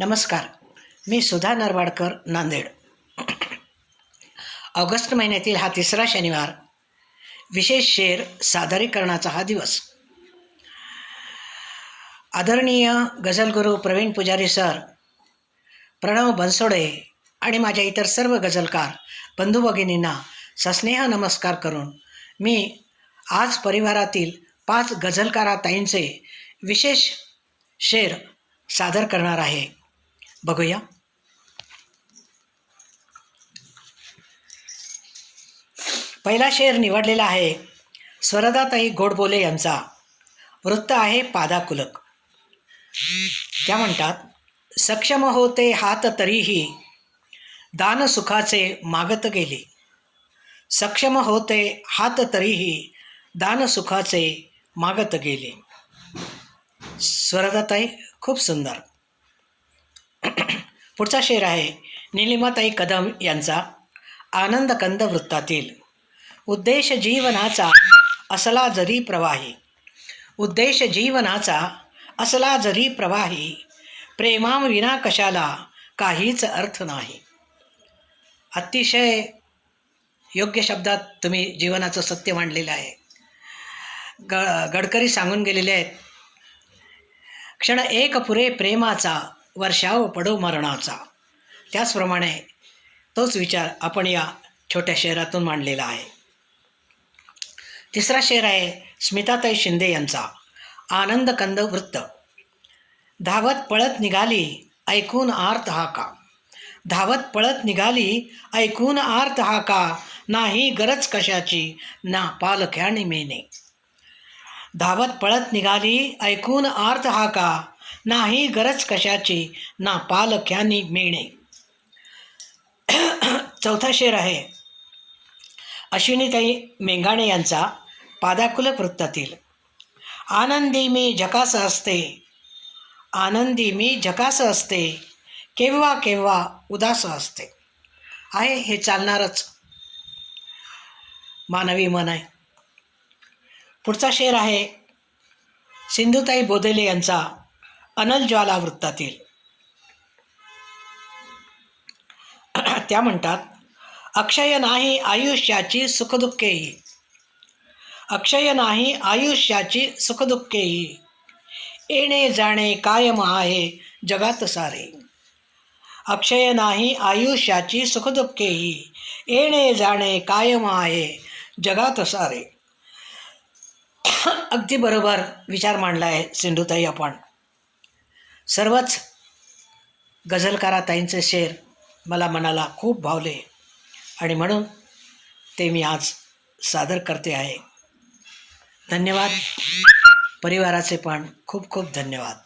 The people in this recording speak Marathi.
नमस्कार. मी सुधा नरवाडकर नांदेड. ऑगस्ट महिन्यातील हा तिसरा शनिवार. विशेष शेर सादरीकरणाचा हा दिवस. आदरणीय गझलगुरू प्रवीण पुजारी सर प्रणव बनसोडे आणि माझ्या इतर सर्व गझलकार बंधू भगिनींना सस्नेह नमस्कार करून मी आज परिवारातील पाच गझलकारा ताईंचे विशेष शेर सादर करणार आहे. बघूया. पहिला शेर निवडलेला आहे स्वरदाताई गोडबोले यांचा. वृत्त आहे पादाकुलक. त्या म्हणतात सक्षम होते हात तरीही दान सुखाचे मागत गेले. सक्षम होते हात तरीही दान सुखाचे मागत गेले. स्वरदाताई खूप सुंदर. पुढचा शेर आहे निलिमाताई कदम यांचा आनंद कंद वृत्तातील. उद्देश जीवनाचा असला जरी प्रवाही. उद्देश जीवनाचा असला जरी प्रवाही. प्रेमाम विना कशाला काहीच अर्थ नाही. अतिशय योग्य शब्दात तुम्ही जीवनाचं सत्य मांडलेलं आहे. ग गडकरी सांगून गेलेले आहेत. क्षण एक पुरे प्रेमाचा वर्षाव पडो मरणाचा. त्याचप्रमाणे तोच विचार आपण या छोट्या शहरातून मांडलेला आहे. तिसरा शेर आहे स्मिताताई शिंदे यांचा आनंद कंद वृत्त. धावत पळत निघाली ऐकून आर्त हा का? धावत पळत निघाली ऐकून आर्त हा का? नाही गरज कशाची? ना पालख्याने मेने. धावत पळत निघाली ऐकून आर्त हा का? नाही गरज कशाची? ना पालख्यानी मिळणे चौथा शेर आहे. अश्विनीताई मेंगाणे यांचा पादाकुलक वृत्तातील. आनंदी मी झकास असते. आनंदी मी झकास असते. केव्हा केव्हा उदास असते. आहे हे चालणारच मानवी मन आहे. पुढचा शेर आहे. सिंधुताई बोदेले यांचा अनल ज्वाला वृत्तातील. त्या म्हणतात अक्षय नाही आयुष्याची सुखदुःखेही. अक्षय नाही आयुष्याची सुखदुःखेही. येणे जाणे कायम आहे जगात सारे. अक्षय नाही आयुष्याची सुखदुःखेही. येणे जाणे कायम आहे जगात सारे. अगदी बरोबर विचार मांडला आहे सिंधुताई आपण. सर्वच गझलकाराताईंचे शेर मला मनाला खूप भावले आणि म्हणून ते मी आज सादर करते आहे. धन्यवाद. परिवाराचे पण खूप खूप धन्यवाद.